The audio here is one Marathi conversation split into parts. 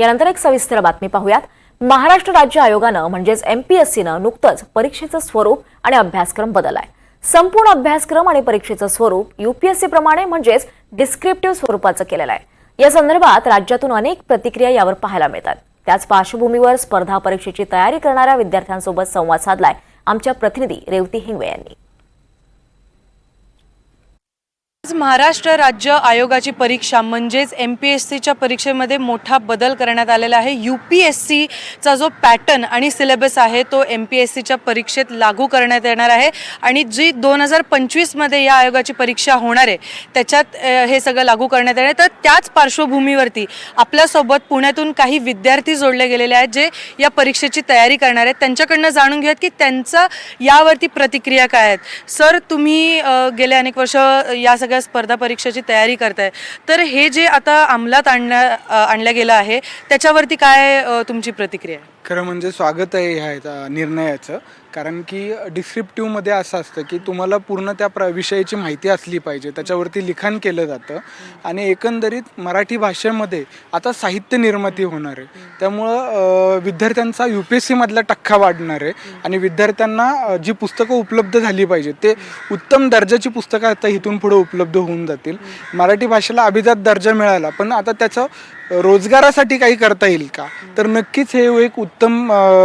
यानंतर एक सविस्तर बातमी पाहूयात. महाराष्ट्र राज्य आयोगानं म्हणजेच एमपीएससीनं नुकतंच परीक्षेचं स्वरूप आणि अभ्यासक्रम बदललाय. संपूर्ण अभ्यासक्रम आणि परीक्षेचं स्वरूप युपीएससी प्रमाणे म्हणजेच डिस्क्रिप्टिव्ह स्वरूपाचं केलेलं आहे. या संदर्भात राज्यातून अनेक प्रतिक्रिया यावर पाहायला मिळतात. त्याच पार्श्वभूमीवर स्पर्धा परीक्षेची तयारी करणाऱ्या विद्यार्थ्यांसोबत संवाद साधलाय आमच्या प्रतिनिधी रेवती हिंगवे यांनी. महाराष्ट्र राज्य आयोगाची परीक्षा म्हणजेच एम पी एस सीच्या परीक्षेमध्ये मोठा बदल करण्यात आलेला आहे. यू पी एस सीचा जो पॅटर्न आणि सिलेबस आहे तो एम पी एस सीच्या परीक्षेत लागू करण्यात येणार आहे. आणि जी दोन हजार पंचवीसमध्ये या आयोगाची परीक्षा होणार आहे त्याच्यात हे सगळं लागू करण्यात येणार आहे. तर त्याच पार्श्वभूमीवरती आपल्यासोबत पुण्यातून काही विद्यार्थी जोडले गेलेले आहेत जे या परीक्षेची तयारी करणार आहेत. त्यांच्याकडनं जाणून घेऊयात की त्यांचा यावरती प्रतिक्रिया काय आहेत. सर तुम्ही गेले अनेक वर्ष या सगळ्या स्पर्धा परीक्षेची तयारी करताय. तर हे जे आता अंमलात आणण्या आणलं गेलं आहे त्याच्यावरती काय तुमची प्रतिक्रिया आहे? खरं म्हणजे स्वागत आहे ह्या निर्णयाचं. कारण की डिस्क्रिप्टिव्हमध्ये असं असतं की तुम्हाला पूर्ण त्या प्र विषयाची माहिती असली पाहिजे. त्याच्यावरती लिखाण केलं जातं. आणि एकंदरीत मराठी भाषेमध्ये आता साहित्य निर्मिती होणार आहे. त्यामुळं विद्यार्थ्यांचा यू पी एस सीमधला टक्का वाढणार आहे. आणि विद्यार्थ्यांना जी पुस्तकं उपलब्ध झाली पाहिजे ते उत्तम दर्जाची पुस्तकं आता इथून पुढे उपलब्ध होऊन जातील. मराठी भाषेला अभिजात दर्जा मिळाला. पण आता त्याचं रोजगारासाठी काही करता येईल का? तर नक्कीच हे एक उत्तम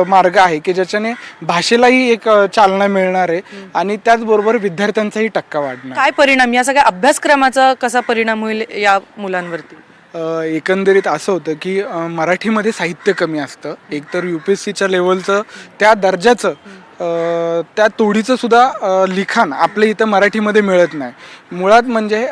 मार्ग आहे की ज्याच्याने भाषेलाही एक चालना मिळणार आहे आणि त्याचबरोबर विद्यार्थ्यांचाही टक्का वाढणार. काय परिणाम? या सगळ्या अभ्यासक्रमाचा कसा परिणाम होईल या मुलांवरती? एकंदरीत असं होतं की मराठीमध्ये साहित्य कमी असतं. एकतर यू पी एस सीच्या लेवलचं त्या दर्जाचं त्या तोडीचं सुद्धा लिखाण आपल्या इथं मराठीमध्ये मिळत नाही. मुळात म्हणजे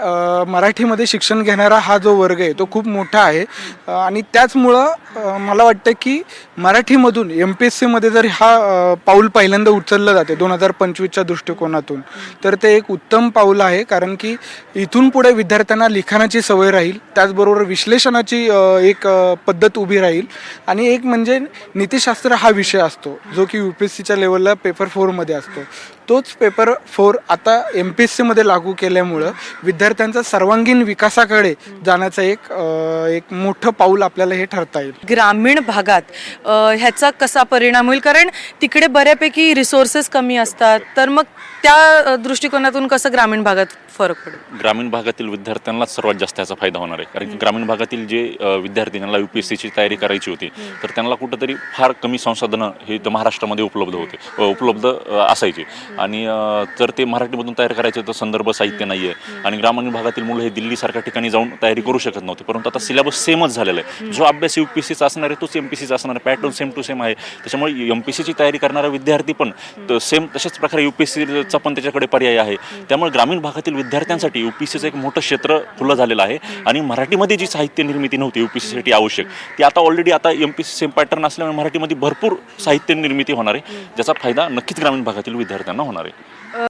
मराठीमध्ये शिक्षण घेणारा हा जो वर्ग आहे तो खूप मोठा आहे. आणि त्याचमुळं मला वाटतं की मराठीमधून एम पी एस सीमध्ये जर हा पाऊल पहिल्यांदा उचललं जाते दोन हजार पंचवीसच्या दृष्टिकोनातून तर ते एक उत्तम पाऊल आहे. कारण की इथून पुढे विद्यार्थ्यांना लिखाणाची सवय राहील त्याचबरोबर विश्लेषणाची एक पद्धत उभी राहील. आणि एक म्हणजे नीतिशास्त्र हा विषय असतो जो की यू पी एस सीच्या लेवलला पेपर फोरमध्ये असतो. तोच पेपर फोर आता एम पी एस सीमध्ये लागू केल्यामुळं विद्यार्थ्यांचा सर्वांगीण विकासाकडे जाण्याचं एक अ, एक मोठं पाऊल आपल्याला हे ठरता येईल. ग्रामीण भागात अ, ह्याचा कसा परिणाम होईल? कारण तिकडे बऱ्यापैकी रिसोर्सेस कमी असतात. तर मग त्या अ, दृष्टिकोनातून कसं ग्रामीण भागात फरक पडेल? ग्रामीण भागातील विद्यार्थ्यांनाच सर्वात जास्त याचा फायदा होणार आहे. कारण की ग्रामीण भागातील जे अ, विद्यार्थी ज्यांना यू पी एस सीची तयारी करायची होती तर त्यांना कुठंतरी फार कमी संसाधनं हे इथं महाराष्ट्रामध्ये उपलब्ध होते. उपलब्ध असायचे. आणि तर जर ते मराठीमधून तयार करायचे तर संदर्भ साहित्य नाही आहे आणि ग्रामीण भागातील मुलं हे दिल्लीसारख्या ठिकाणी जाऊन तयारी करू शकत नव्हते. परंतु आता सिलेबस सेमच झालेला आहे. जो अभ्यास यू पी सीचा असणार आहे तोच एम पी सीचा असणार आहे. पॅटर्न सेम टू सेम आहे. त्याच्यामुळे एम पी सीची तयारी करणारा विद्यार्थी पण सेम तशाच प्रकारे यू पी सीचा पण त्याच्याकडे पर्याय आहे. त्यामुळे ग्रामीण भागातील विद्यार्थ्यांसाठी यू पी सीचं एक मोठं क्षेत्र खुलं झालेलं आहे. आणि मराठीमध्ये जी साहित्य निर्मिती नव्हती यू पी सीसाठी आवश्यक ती आता ऑलरेडी आता M P C same pattern असल्यामुळे मराठीमध्ये भरपूर साहित्य निर्मिती होणार आहे. ज्याचा फायदा फायदा नक्कीच ग्रामीण भागातील विद्यार्थ्यांना होणार आहे.